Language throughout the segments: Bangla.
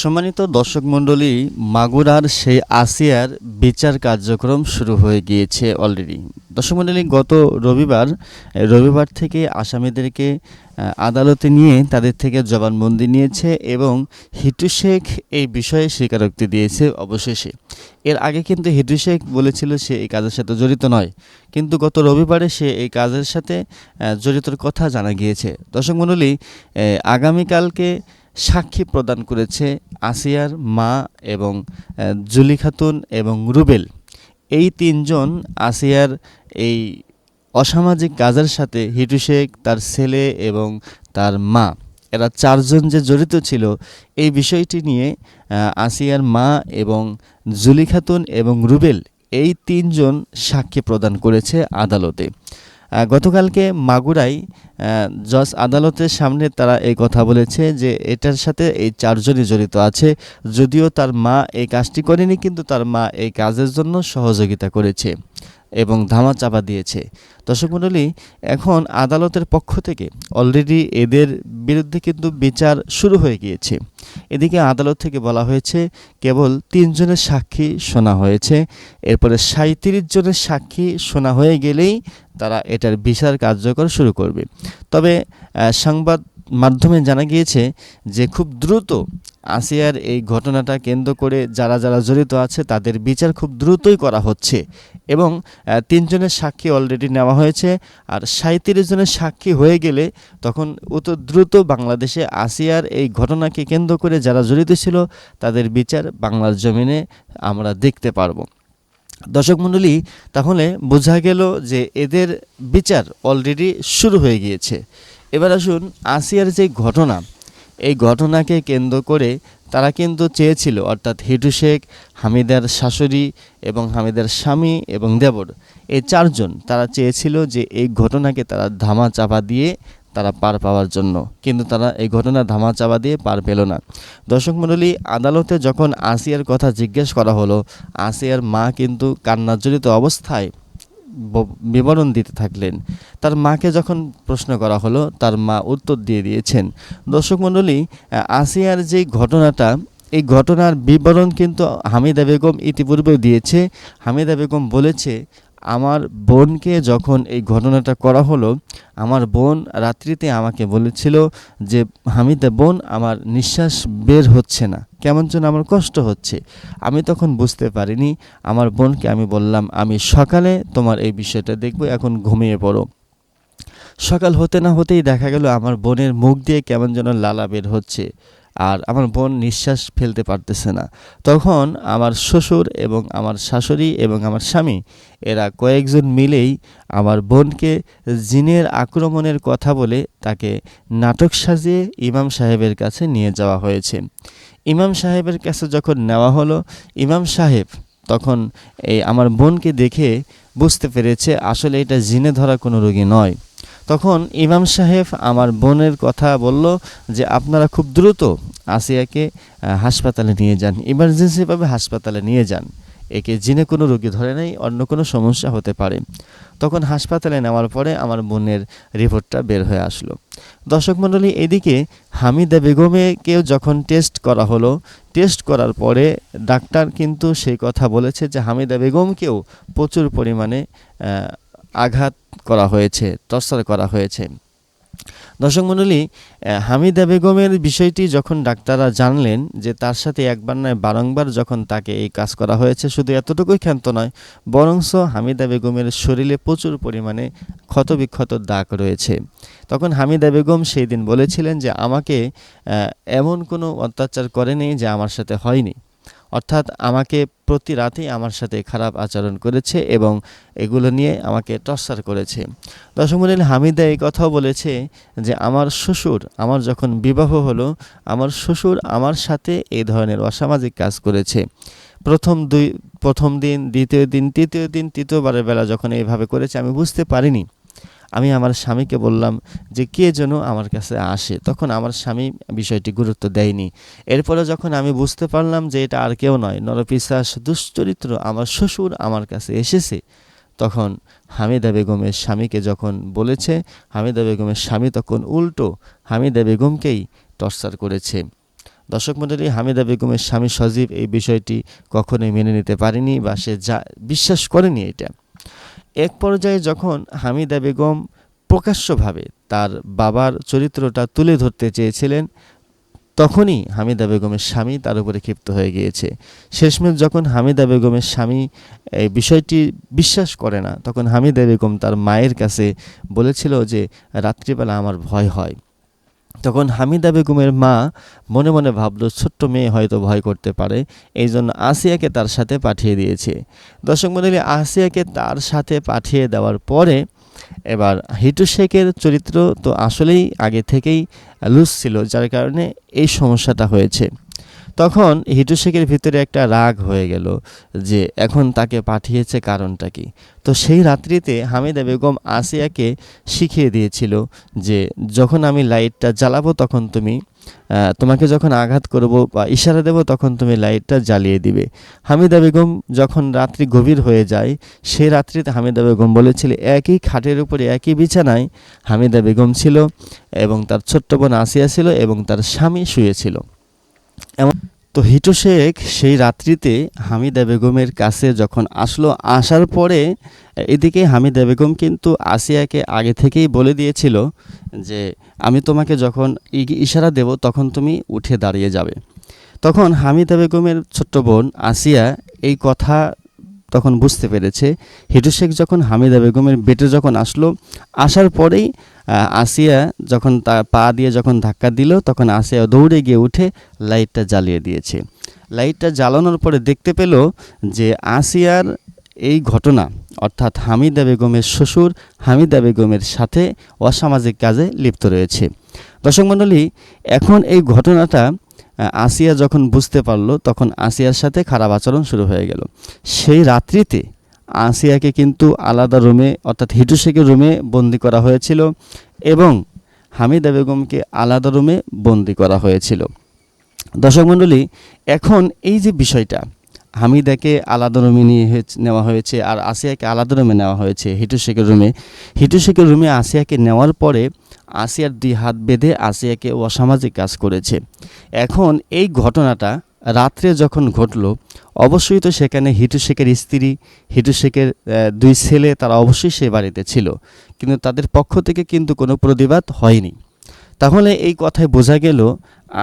সম্মানিত দর্শক মণ্ডলী, মাগুরার সেই আসিয়ার বিচার কার্যক্রম শুরু হয়ে গিয়েছে অলরেডি দর্শক মণ্ডলী, গত রবিবার রবিবার থেকে আসামিদেরকে আদালতে নিয়ে তাদের থেকে জবানবন্দি নিয়েছে এবং হিটু শেখ এই বিষয়ে স্বীকারোক্তি দিয়েছে অবশেষে। এর আগে কিন্তু হিটু শেখ বলেছিল সে এই কাজের সাথে জড়িত নয়, কিন্তু গত রবিবারে সে এই কাজের সাথে জড়িতর কথা জানা গিয়েছে। দর্শক মণ্ডলী আগামীকালকে সাক্ষী প্রদান করেছে আসিয়ার মা এবং জুলি খাতুন এবং রুবেল। এই তিনজন আসিয়ার এই অসামাজিক কাজের সাথে হিটু শেখ, তার ছেলে এবং তার মা। এরা চারজন যে জড়িত ছিল, এই বিষয়টি নিয়ে আসিয়ার মা এবং জুলি খাতুন এবং রুবেল এই তিনজন সাক্ষী প্রদান করেছে আদালতে। গতকালকে মাগুরায় জজ আদালতের সামনে তারা এই কথা বলেছে যে এটার সাথে এই চারজনই জড়িত আছে। যদিও তার মা এই কাজটি করেনি, কিন্তু তার মা এই কাজের জন্য সহযোগিতা করেছে। এবং ধামা চাপা দিয়েছে। দর্শক মণ্ডলী, এখন আদালতের পক্ষ থেকে অলরেডি এদের বিরুদ্ধে কিন্তু বিচার শুরু হয়ে গিয়েছে। এদিকে আদালত থেকে বলা হয়েছে, কেবল তিনজনের সাক্ষী শোনা হয়েছে। এরপরে সাঁত্রিশ জনের সাক্ষী শোনা হয়ে গেলেই তারা এটার বিচার কার্যকর শুরু করবে। তবে সংবাদ মাধ্যমে জানা গিয়েছে যে খুব দ্রুত আসিয়ার এই ঘটনাটা কেন্দ্র করে যারা যারা জড়িত আছে, তাদের বিচার খুব দ্রুতই করা হচ্ছে এবং তিনজনের সাক্ষী অলরেডি নেওয়া হয়েছে আর সাঁত্রিশ জনের সাক্ষী হয়ে গেলে তখন অত দ্রুত বাংলাদেশে আসিয়ার এই ঘটনাকে কেন্দ্র করে যারা জড়িত ছিল, তাদের বিচার বাংলার জমিনে আমরা দেখতে পারব। দর্শক মণ্ডলী, তাহলে বোঝা গেল যে এদের বিচার অলরেডি শুরু হয়ে গিয়েছে। এবার আসুন আসিয়ার যে ঘটনা এই ঘটনাকে কেন্দ্র করে তারা কিন্তু চেয়েছিল, অর্থাৎ হিটু শেখ, হামিদার শাশুড়ি এবং হামিদার স্বামী এবং দেবর। এই চারজন তারা চেয়েছিল যে এই ঘটনাকে তারা ধামা চাপা দিয়ে তারা পার পাওয়ার জন্য। কিন্তু তারা এই ঘটনা ধামা চাপা দিয়ে পার পেল না। দর্শক মণ্ডলী, আদালতে যখন আসিয়ার কথা জিজ্ঞেস করা হলো, আসিয়ার মা কিন্তু কান্নাজড়িত অবস্থায় বিবরণ দিতে থাকলেন। তার মাকে যখন প্রশ্ন করা হলো, তার মা উত্তর দিয়ে দিয়েছেন, দর্শক মণ্ডলী আসিয়ার যে ঘটনাটা, এই ঘটনার বিবরণ কিন্তু হামিদা বেগম ইতিপূর্বেও দিয়েছে। হামিদা বেগম বলেছে আমার বোনকে যখন এই ঘটনাটা করা হলো, আমার বোন রাত্রিতে আমাকে বলেছিল যে, হামিদা বোন, আমার নিঃশ্বাস বের হচ্ছে না। কেমন যেন আমার কষ্ট হচ্ছে। আমি তখন বুঝতে পারিনি। আমার বোনকে আমি বললাম, আমি সকালে তোমার এই বিষয়টা দেখব, এখন ঘুমিয়ে পড়ো। সকাল হতে না হতেই দেখা গেল আমার বোনের মুখ দিয়ে কেমন যেন লালা বের হচ্ছে। আর আমার বোন নিঃশ্বাস ফেলতে পারতেছে না। তখন আমার শ্বশুর এবং আমার শাশুড়ি এবং আমার স্বামী, এরা কয়েকজন মিলেই আমার বোনকে জিনের আক্রমণের কথা বলে তাকে নাটক সাজিয়ে ইমাম সাহেবের কাছে নিয়ে যাওয়া হয়েছে। ইমাম সাহেবের কাছে যখন নেওয়া হলো, ইমাম সাহেব তখন এই আমার বোনকে দেখে বুঝতে পেরেছে আসলে এটা জিনে ধরা কোনো রোগী নয়। তখন ইমাম সাহেব আমার বোনের কথা বলল যে, আপনারা খুব দ্রুত আসিয়াকে হাসপাতালে নিয়ে যান। ইমার্জেন্সিভাবে হাসপাতালে নিয়ে যান। একে জিনে কোনো রোগী ধরে নেই, অন্য কোনো সমস্যা হতে পারে। তখন হাসপাতালে নেওয়ার পরে আমার বোনের রিপোর্টটা বের হয়ে আসলো। দর্শক মণ্ডলী, এদিকে হামিদা বেগমেকেও যখন টেস্ট করা হলো টেস্ট করার পরে ডাক্তার কিন্তু সেই কথা বলেছে যে, হামিদা বেগমকেও প্রচুর পরিমাণে আঘাত করা হয়েছে, টর্চার করা হয়েছে। দর্শক মণ্ডলী হামিদা বেগমের বিষয়টি যখন ডাক্তাররা জানলেন যে তার সাথে একবার নয়, বারংবার যখন তাকে এই কাজ করা হয়েছে, শুধু এতটুকুই ক্ষান্ত নয়, বরংস হামিদা বেগমের শরীরে প্রচুর পরিমাণে ক্ষতবিক্ষত দাগ রয়েছে। তখন হামিদা বেগম সেই দিন বলেছিলেন যে, আমাকে এমন কোনো অত্যাচার করেনি যে আমার সাথে হয়নি। অর্থাৎ আমাকে প্রতি রাতেই আমার সাথে খারাপ আচরণ করেছে এবং এগুলো নিয়ে আমাকে টর্চার করেছে। দর্শক মন্ডলী হামিদা এই কথাও বলেছে যে, আমার শ্বশুর আমার যখন বিবাহ হলো, আমার শ্বশুর আমার সাথে এই ধরনের অসামাজিক কাজ করেছে। প্রথম দুই, প্রথম দিন, দ্বিতীয় দিন, তৃতীয় দিন, তৃতীয়বারের বেলা যখন এইভাবে করেছে, আমি বুঝতে পারিনি। আমি আমার স্বামীকে বললাম যে, কে যেন আমার কাছে আসে? তখন আমার স্বামী বিষয়টি গুরুত্ব দেয়নি। এরপরে যখন আমি বুঝতে পারলাম যে, এটা আর কেউ নয় নরপিশাস দুশ্চরিত্র আমার শ্বশুর আমার কাছে এসেছে, তখন হামিদা বেগমের স্বামীকে যখন বলেছে, হামিদা বেগমের স্বামী তখন উল্টো হামিদা বেগমকেই টর্চার করেছে। দর্শক মণ্ডলী, হামিদা বেগমের স্বামী সজীব এই বিষয়টি কখনোই মেনে নিতে পারেনি বা সে যা, বিশ্বাস করেনি এটা। এক পর্যায়ে যখন হামিদা বেগম প্রকাশ্যভাবে তার বাবার চরিত্রটা তুলে ধরতে চেয়েছিলেন, তখনই হামিদা বেগমের স্বামী তার উপরে ক্ষিপ্ত হয়ে গিয়েছে। শেষমেশ যখন হামিদা বেগমের স্বামী এই বিষয়টি বিশ্বাস করে না, তখন হামিদা বেগম তার মায়ের কাছে বলেছিল যে, রাত্রিবেলা আমার ভয় হয়। তখন হামিদা বেগমের মা মনে মনে ভাবলো, ছোট্ট মেয়ে হয়তো ভয় করতে পারে। এই জন্য আসিয়াকে তার সাথে পাঠিয়ে দিয়েছে। দর্শক মন্ডলী, আসিয়াকে তার সাথে পাঠিয়ে দেওয়ার পরে এবার হিটু শেখের চরিত্র তো আসলেই আগে থেকেই লুজ ছিল, যার কারণে এই সমস্যাটা হয়েছে। তখন হিটু শেখের ভিতরে একটা রাগ হয়ে গেল যে এখন তাকে পাঠিয়েছে কারণটা কি? তো সেই রাত্রিতে হামিদা বেগম আসিয়াকে শিখিয়ে দিয়েছিল যে যখন আমি লাইটটা জ্বালাবো তখন তুমি তোমাকে যখন আঘাত করব বা ইশারা দেব তখন তুমি লাইটটা জ্বালিয়ে দিবে। হামিদা বেগম যখন রাত্রি গভীর হয়ে যায় সেই রাত্রিতে হামিদা বেগম বলেছিল, একই খাটের উপরে একই বিছানায় হামিদা বেগম ছিল এবং তার ছোট্ট বোন আসিয়া ছিল এবং তার স্বামী শুয়েছিল এমন তো হিটু শেখ সেই রাত্রিতে হামিদা বেগমের কাছে যখন আসলো, আসার পরে এদিকে হামিদা বেগম কিন্তু আসিয়াকে আগে থেকেই বলে দিয়েছিল যে, আমি তোমাকে যখন ইশারা দেব তখন তুমি উঠে দাঁড়িয়ে যাবে। তখন হামিদা বেগমের ছোট্ট বোন আসিয়া এই কথা তখন বুঝতে পেরেছে। হিটু শেখ যখন হামিদা বেগমের বেটে যখন আসলো, আসার পরেই আসিয়া যখন তা পা দিয়ে যখন ধাক্কা দিল, তখন আসিয়া দৌড়ে গিয়ে উঠে লাইটটা জ্বালিয়ে দিয়েছে। লাইটটা জ্বালানোর পরে দেখতে পেল যে আসিয়ার এই ঘটনা, অর্থাৎ হামিদা বেগমের শ্বশুর, হামিদা বেগমের সাথে অসামাজিক কাজে লিপ্ত রয়েছে। দর্শক মণ্ডলী, এখন এই ঘটনাটা আসিয়া যখন বুঝতে পারল, তখন আসিয়ার সাথে খারাপ আচরণ শুরু হয়ে গেল। সেই রাত্রিতে আসিয়াকে কিন্তু আলাদা রুমে, অর্থাৎ হিটু শেখের রুমে বন্দি করা হয়েছিল এবং হামিদা বেগমকে আলাদা রুমে বন্দি করা হয়েছিল। দর্শক মণ্ডলী, এখন এই যে বিষয়টা, হামিদাকে আলাদা রুমে নিয়ে নেওয়া হয়েছে আর আসিয়াকে আলাদা রুমে নেওয়া হয়েছে হিটু শেখের রুমে। হিটু শেখের রুমে আসিয়াকে নেওয়ার পরে আসিয়ার দুই হাত বেঁধে আসিয়াকে অসামাজিক কাজ করেছে। এখন এই ঘটনাটা রাত্রে যখন ঘটলো, অবশ্যই তো সেখানে হিটু শেখের স্ত্রী, হিটু শেখের দুই ছেলে তারা অবশ্যই সে বাড়িতে ছিল। কিন্তু তাদের পক্ষ থেকে কিন্তু কোনো প্রতিবাদ হয়নি। তাহলে এই কথায় বোঝা গেল,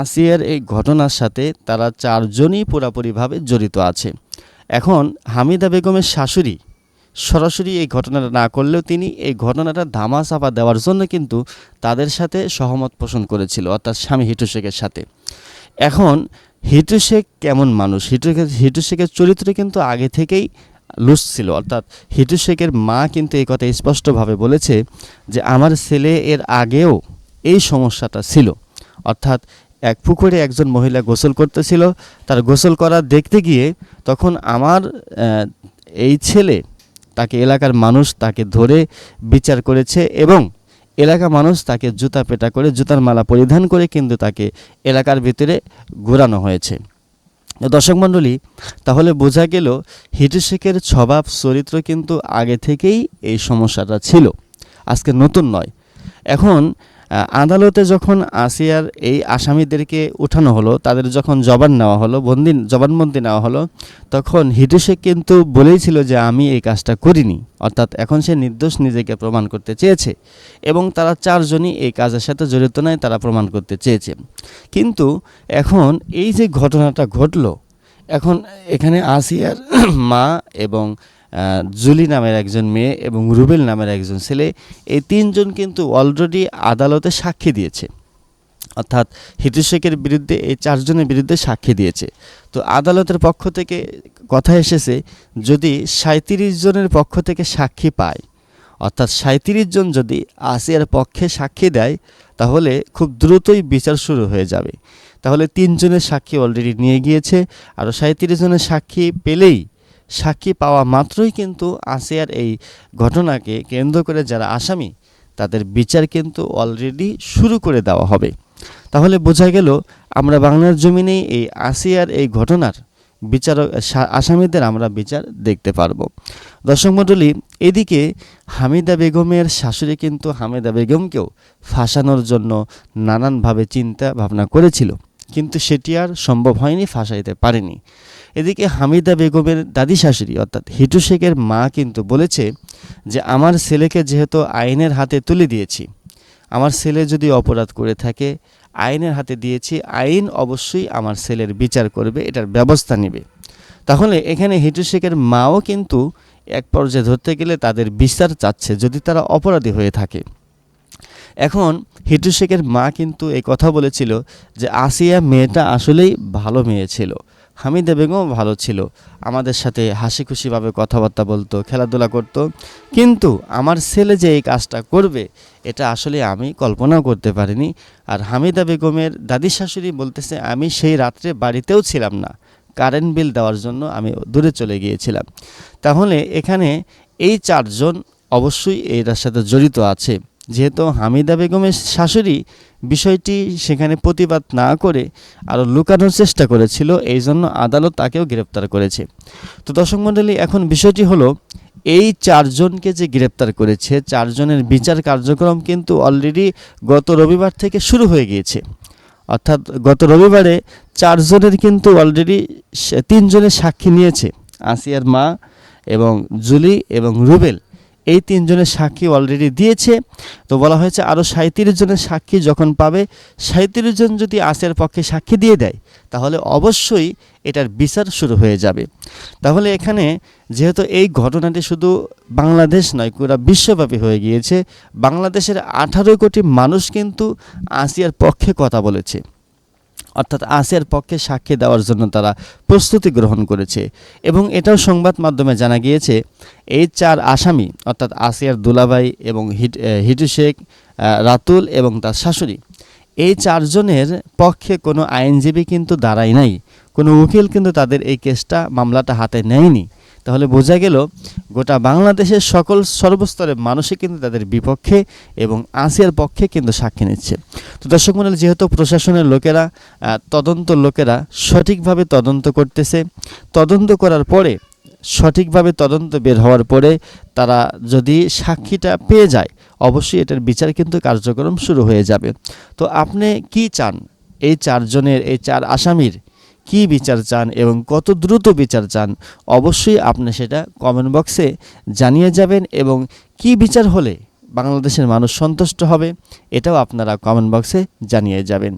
আসিয়ার এই ঘটনার সাথে তারা চারজনই পুরাপুরিভাবে জড়িত আছে। এখন হামিদা বেগমের শাশুড়ি সরাসরি এই ঘটনাটা না করলেও তিনি এই ঘটনাটা ধামা চাপা দেওয়ার জন্য কিন্তু তাদের সাথে সহমত পোষণ করেছিল, অর্থাৎ স্বামী হিটু শেখের সাথে। এখন হিটু শেখ কেমন মানুষ? হিটু হিটু শেখের চরিত্র কিন্তু আগে থেকেই লুজ ছিল, অর্থাৎ হিটু শেখের মা কিন্তু এই কথা স্পষ্টভাবে বলেছে যে, আমার ছেলে এর আগেও এই সমস্যাটা ছিল। অর্থাৎ এক পুকুরে একজন মহিলা গোসল করতেছিল, তার গোসল করা দেখতে গিয়ে তখন আমার এই ছেলে তাকে এলাকার মানুষ তাকে ধরে বিচার করেছে এবং এলাকা মানুষ তাকে জুতা পেটা করে, জুতার মালা পরিধান করে কিন্তু তাকে এলাকার ভিতরে ঘোরানো হয়েছে। দর্শক মণ্ডলী, তাহলে বোঝা গেল হিটু শেখের স্বভাব, চরিত্র কিন্তু আগে থেকেই এই সমস্যাটা ছিল। আজকে নতুন নয়। এখন আদালতে যখন আসিয়ার এই আসামিদেরকে উঠানো হলো, তাদের যখন জবান নেওয়া হলো, বন্দি, জবানবন্দি নেওয়া হলো, তখন হিটু শেখ কিন্তু বলেইছিল যে আমি এই কাজটা করিনি। অর্থাৎ এখন সে নির্দোষ নিজেকে প্রমাণ করতে চেয়েছে এবং তারা চারজনই এই কাজের সাথে জড়িত নয়, তারা প্রমাণ করতে চেয়েছে। কিন্তু এখন এই যে ঘটনাটা ঘটলো, এখন এখানে আসিয়ার মা এবং জুলি নামের একজন মেয়ে এবং রুবেল নামের একজন ছেলে, এই তিনজন কিন্তু অলরেডি আদালতে সাক্ষী দিয়েছে। অর্থাৎ হিটু শেখের বিরুদ্ধে, এই চারজনের বিরুদ্ধে সাক্ষী দিয়েছে। তো আদালতের পক্ষ থেকে কথা এসেছে, যদি সাঁত্রিশ জনের পক্ষ থেকে সাক্ষী পায়, অর্থাৎ সাঁত্রিশ জন যদি আসিয়ার পক্ষে সাক্ষী দেয়, তাহলে খুব দ্রুতই বিচার শুরু হয়ে যাবে। তাহলে তিনজনের সাক্ষী অলরেডি নিয়ে গিয়েছে, আর সাঁত্রিশ জনের সাক্ষী পেলেই সাক্ষী পাওয়া মাত্রই কিন্তু আসিয়ার এই ঘটনাকে কেন্দ্র করে যারা আসামি, তাদের বিচার কিন্তু অলরেডি শুরু করে দেওয়া হবে। তাহলে বোঝা গেল, আমরা বাংলার জমিনে এই আসিয়ার এই ঘটনার বিচারক আসামিদের আমরা বিচার দেখতে পারব। দর্শক মণ্ডলী, এদিকে হামিদা বেগমের শাশুড়ি কিন্তু হামিদা বেগমকেও ফাঁসানোর জন্য নানানভাবে চিন্তা ভাবনা করেছিল, কিন্তু সেটি আর সম্ভব হয়নি, ফাঁসাইতে পারেনি। এদিকে হামিদা বেগমের দাদি শাশুড়ি, অর্থাৎ হিটু শেখের মা কিন্তু বলেছে যে, আমার ছেলেকে যেহেতু আইনের হাতে তুলে দিয়েছি, আমার ছেলে যদি অপরাধ করে থাকে, আইনের হাতে দিয়েছি, আইন অবশ্যই আমার ছেলের বিচার করবে, এটার ব্যবস্থা নেবে। তাহলে এখানে হিটু শেখের মাও কিন্তু এক পর্যায়ে ধরতে গেলে তাদের বিচার চাচ্ছে যদি তারা অপরাধী হয়ে থাকে। এখন হিটু শেখের মা কিন্তু এই কথা বলেছিল যে, আসিয়া মেয়েটা আসলেই ভালো মেয়ে ছিল। হামিদা বেগমও ভালো ছিল। আমাদের সাথে হাসি খুশিভাবে কথাবার্তা বলতো, খেলাধুলা করতো। কিন্তু আমার ছেলে যে এই কাজটা করবে, এটা আসলে আমি কল্পনাও করতে পারিনি। আর হামিদা বেগমের দাদি শাশুড়ি বলতেছে, আমি সেই রাত্রে বাড়িতেও ছিলাম না। কারেন্ট বিল দেওয়ার জন্য আমি দূরে চলে গিয়েছিলাম। তাহলে এখানে এই চারজন অবশ্যই এটার সাথে জড়িত আছে। যেহেতু হামিদা বেগমের শাশুড়ি বিষয়টি সেখানে প্রতিবাদ না করে আরও লুকানোর চেষ্টা করেছিল, এই জন্য আদালত তাকেও গ্রেপ্তার করেছে। তো দর্শক মণ্ডলী, এখন বিষয়টি হলো, এই চারজনকে যে গ্রেপ্তার করেছে, চারজনের বিচার কার্যক্রম কিন্তু অলরেডি গত রবিবার থেকে শুরু হয়ে গিয়েছে। অর্থাৎ গত রবিবারে চারজনের কিন্তু অলরেডি তিনজনের সাক্ষী নিয়েছে, আসিয়ার মা এবং জুলি এবং রুবেল। এই তিনজনের সাক্ষী অলরেডি দিয়েছে। তো বলা হয়েছে আরও সাঁত্রিশ জনের সাক্ষী যখন পাবে সাঁত্রিশ জন যদি আসিয়ার পক্ষে সাক্ষী দিয়ে দেয়, তাহলে অবশ্যই এটার বিচার শুরু হয়ে যাবে। তাহলে এখানে যেহেতু এই ঘটনাটি শুধু বাংলাদেশ নয় পুরা বিশ্বব্যাপী হয়ে গিয়েছে, বাংলাদেশের আঠারো কোটি মানুষ কিন্তু আসিয়ার পক্ষে কথা বলেছে। অর্থাৎ আসিয়ার পক্ষে সাক্ষী দেওয়ার জন্য তারা প্রস্তুতি গ্রহণ করেছে। এবং এটাও সংবাদ মাধ্যমে জানা গিয়েছে, এই চার আসামি, অর্থাৎ আসিয়ার দুলাভাই এবং হিট হিটু শেখ রাতুল এবং তার শাশুড়ি, এই চারজনের পক্ষে কোনো আইনজীবী কিন্তু দাঁড়ায় নাই। কোনো উকিল কিন্তু তাদের এই কেসটা, মামলাটা হাতে নেয়নি। তাহলে বোঝা গেল, গোটা বাংলাদেশের সকল সর্বস্তরের মানুষই কিন্তু তাদের বিপক্ষে এবং আসিয়ার পক্ষে কিন্তু সাক্ষী নিচ্ছে। তো দর্শক মন্ডলী যেহেতু প্রশাসনের লোকেরা তদন্ত লোকেরা সঠিকভাবে তদন্ত করতেছে, তদন্ত করার পরে, সঠিকভাবে তদন্ত বের হওয়ার পরে তারা যদি সাক্ষীটা পেয়ে যায়, অবশ্যই এটার বিচার কিন্তু কার্যক্রম শুরু হয়ে যাবে। তো আপনি কি চান? এই চারজনের, এই চার আসামির কি বিচার চান এবং কত দ্রুত বিচার চান, অবশ্যই আপনি সেটা কমেন্ট বক্সে জানিয়ে যাবেন এবং কি বিচার হলে বাংলাদেশের মানুষ সন্তুষ্ট হবে, এটাও আপনারা কমেন্ট বক্সে জানিয়ে যাবেন।